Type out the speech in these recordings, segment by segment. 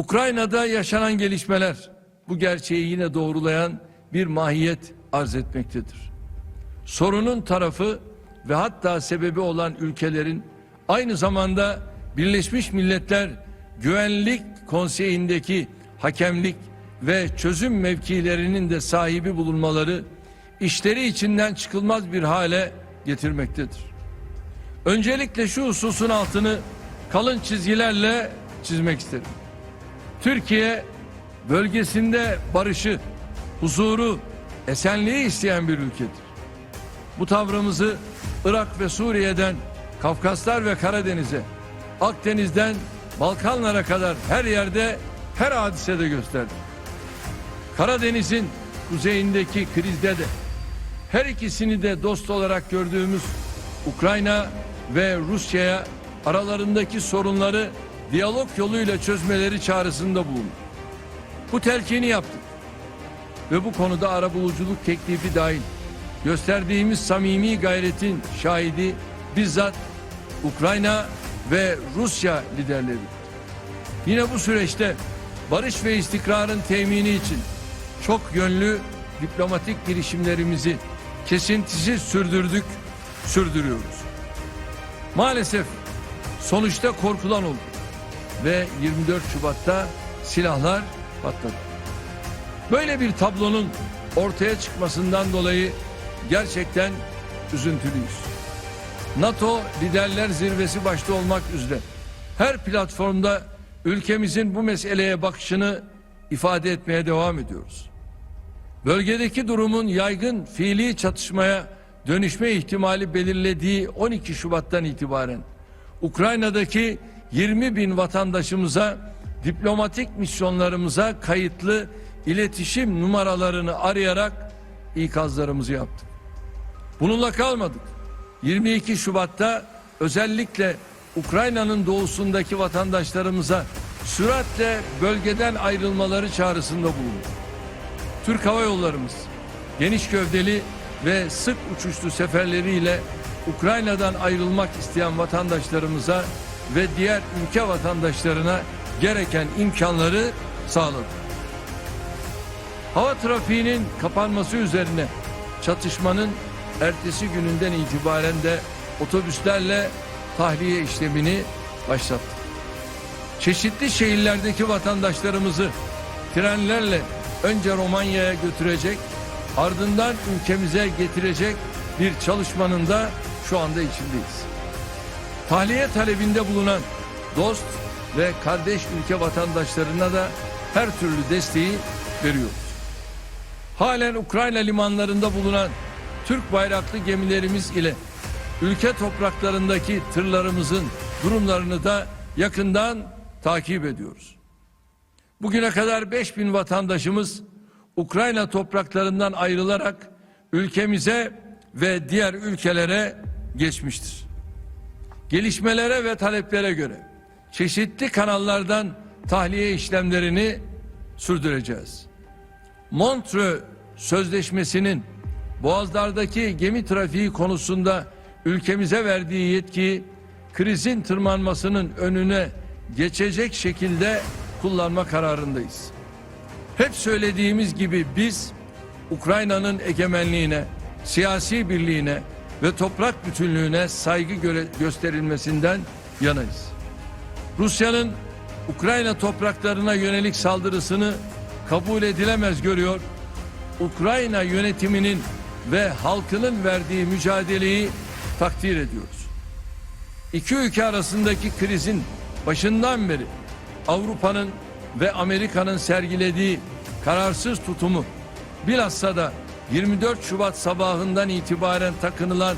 Ukrayna'da yaşanan gelişmeler bu gerçeği yine doğrulayan bir mahiyet arz etmektedir. Sorunun tarafı ve hatta sebebi olan ülkelerin aynı zamanda Birleşmiş Milletler Güvenlik Konseyi'ndeki hakemlik ve çözüm mevkilerinin de sahibi bulunmaları işleri içinden çıkılmaz bir hale getirmektedir. Öncelikle şu hususun altını kalın çizgilerle çizmek isterim. Türkiye bölgesinde barışı, huzuru, esenliği isteyen bir ülkedir. Bu tavrımızı Irak ve Suriye'den Kafkaslar ve Karadeniz'e, Akdeniz'den Balkanlara kadar her yerde, her hadisede gösterdik. Karadeniz'in kuzeyindeki krizde de her ikisini de dost olarak gördüğümüz Ukrayna ve Rusya'ya aralarındaki sorunları diyalog yoluyla çözmeleri çağrısında bulunduk. Bu telkini yaptık. Ve bu konuda arabuluculuk teklifi dahil gösterdiğimiz samimi gayretin şahidi bizzat Ukrayna ve Rusya liderleri. Yine bu süreçte barış ve istikrarın temini için çok yönlü diplomatik girişimlerimizi kesintisiz sürdürdük, sürdürüyoruz. Maalesef sonuçta korkulan oldu ve 24 Şubat'ta silahlar patladı. Böyle bir tablonun ortaya çıkmasından dolayı gerçekten üzüntülüyüz. NATO liderler zirvesi başta olmak üzere her platformda ülkemizin bu meseleye bakışını ifade etmeye devam ediyoruz. Bölgedeki durumun yaygın fiili çatışmaya dönüşme ihtimali belirlediği 12 Şubat'tan itibaren Ukrayna'daki 20 bin vatandaşımıza diplomatik misyonlarımıza kayıtlı iletişim numaralarını arayarak ikazlarımızı yaptık. Bununla kalmadık. 22 Şubat'ta özellikle Ukrayna'nın doğusundaki vatandaşlarımıza süratle bölgeden ayrılmaları çağrısında bulunduk. Türk Hava Yollarımız geniş gövdeli ve sık uçuşlu seferleriyle Ukrayna'dan ayrılmak isteyen vatandaşlarımıza ve diğer ülke vatandaşlarına gereken imkanları sağladı. Hava trafiğinin kapanması üzerine çatışmanın ertesi gününden itibaren de otobüslerle tahliye işlemini başlattı. Çeşitli şehirlerdeki vatandaşlarımızı trenlerle önce Romanya'ya götürecek, ardından ülkemize getirecek bir çalışmanın da şu anda içindeyiz. Tahliye talebinde bulunan dost ve kardeş ülke vatandaşlarına da her türlü desteği veriyoruz. Halen Ukrayna limanlarında bulunan Türk bayraklı gemilerimiz ile ülke topraklarındaki tırlarımızın durumlarını da yakından takip ediyoruz. Bugüne kadar 5000 vatandaşımız Ukrayna topraklarından ayrılarak ülkemize ve diğer ülkelere geçmiştir. Gelişmelere ve taleplere göre çeşitli kanallardan tahliye işlemlerini sürdüreceğiz. Montreux Sözleşmesi'nin boğazlardaki gemi trafiği konusunda ülkemize verdiği yetkiyi krizin tırmanmasının önüne geçecek şekilde kullanma kararındayız. Hep söylediğimiz gibi biz Ukrayna'nın egemenliğine, siyasi birliğine ve toprak bütünlüğüne saygı göre gösterilmesinden yanayız. Rusya'nın Ukrayna topraklarına yönelik saldırısını kabul edilemez görüyor. Ukrayna yönetiminin ve halkının verdiği mücadeleyi takdir ediyoruz. İki ülke arasındaki krizin başından beri Avrupa'nın ve Amerika'nın sergilediği kararsız tutumu bilhassa da 24 Şubat sabahından itibaren takınılan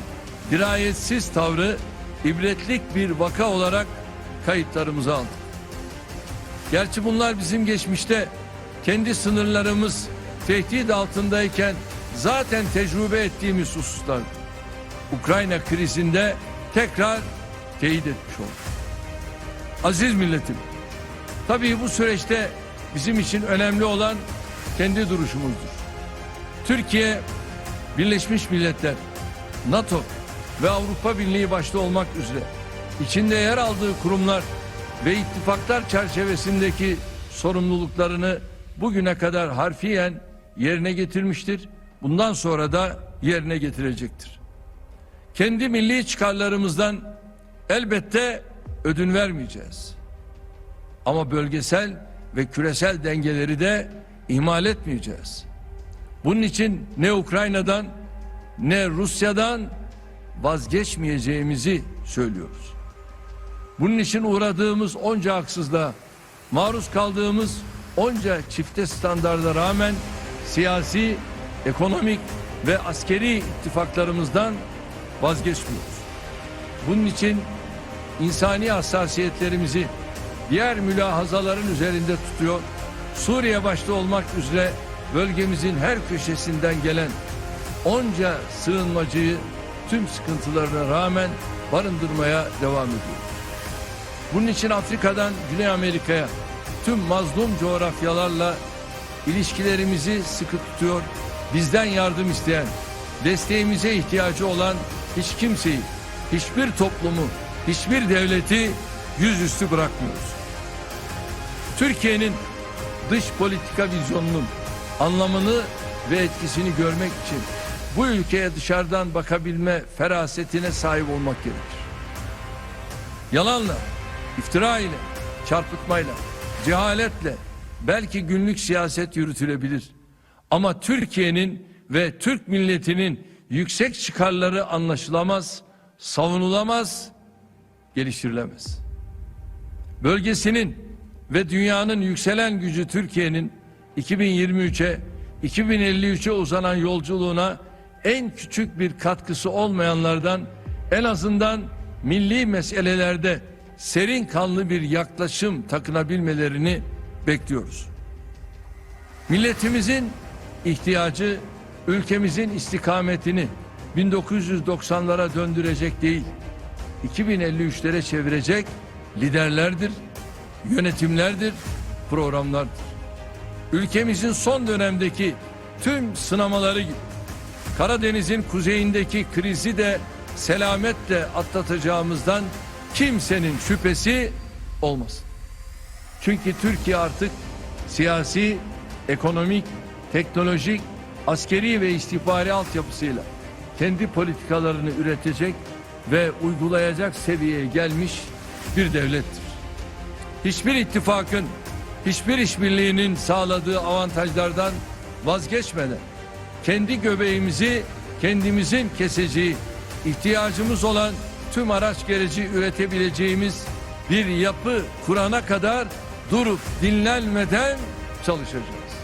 dirayetsiz tavrı ibretlik bir vaka olarak kayıtlarımıza aldık. Gerçi bunlar bizim geçmişte kendi sınırlarımız tehdit altındayken zaten tecrübe ettiğimiz hususlar. Ukrayna krizinde tekrar teyit etmiş olduk. Aziz milletim, tabii bu süreçte bizim için önemli olan kendi duruşumuzdur. Türkiye, Birleşmiş Milletler, NATO ve Avrupa Birliği başta olmak üzere içinde yer aldığı kurumlar ve ittifaklar çerçevesindeki sorumluluklarını bugüne kadar harfiyen yerine getirmiştir. Bundan sonra da yerine getirecektir. Kendi milli çıkarlarımızdan elbette ödün vermeyeceğiz. Ama bölgesel ve küresel dengeleri de ihmal etmeyeceğiz. Bunun için ne Ukrayna'dan ne Rusya'dan vazgeçmeyeceğimizi söylüyoruz. Bunun için uğradığımız onca haksızlığa, maruz kaldığımız onca çifte standarda rağmen siyasi, ekonomik ve askeri ittifaklarımızdan vazgeçmiyoruz. Bunun için insani hassasiyetlerimizi diğer mülahazaların üzerinde tutuyor. Suriye başta olmak üzere bölgemizin her köşesinden gelen onca sığınmacıyı tüm sıkıntılarına rağmen barındırmaya devam ediyor. Bunun için Afrika'dan Güney Amerika'ya tüm mazlum coğrafyalarla ilişkilerimizi sıkı tutuyor. Bizden yardım isteyen, desteğimize ihtiyacı olan hiç kimseyi, hiçbir toplumu, hiçbir devleti yüzüstü bırakmıyoruz. Türkiye'nin dış politika vizyonunun anlamını ve etkisini görmek için bu ülkeye dışarıdan bakabilme ferasetine sahip olmak gerekir. Yalanla, iftira ile, çarpıtmayla, cehaletle belki günlük siyaset yürütülebilir. Ama Türkiye'nin ve Türk milletinin yüksek çıkarları anlaşılamaz, savunulamaz, geliştirilemez. Bölgesinin ve dünyanın yükselen gücü Türkiye'nin 2023'e 2053'e uzanan yolculuğuna en küçük bir katkısı olmayanlardan en azından milli meselelerde serin kanlı bir yaklaşım takınabilmelerini bekliyoruz. Milletimizin ihtiyacı ülkemizin istikametini 1990'lara döndürecek değil, 2053'lere çevirecek liderlerdir, yönetimlerdir, programlardır. Ülkemizin son dönemdeki tüm sınamaları gibi Karadeniz'in kuzeyindeki krizi de selametle atlatacağımızdan kimsenin şüphesi olmasın. Çünkü Türkiye artık siyasi, ekonomik, teknolojik, askeri ve istihbari altyapısıyla kendi politikalarını üretecek ve uygulayacak seviyeye gelmiş bir devlettir. Hiçbir ittifakın, hiçbir işbirliğinin sağladığı avantajlardan vazgeçmeden kendi göbeğimizi kendimizin keseceği, ihtiyacımız olan tüm araç gereci üretebileceğimiz bir yapı kurana kadar durup dinlenmeden çalışacağız.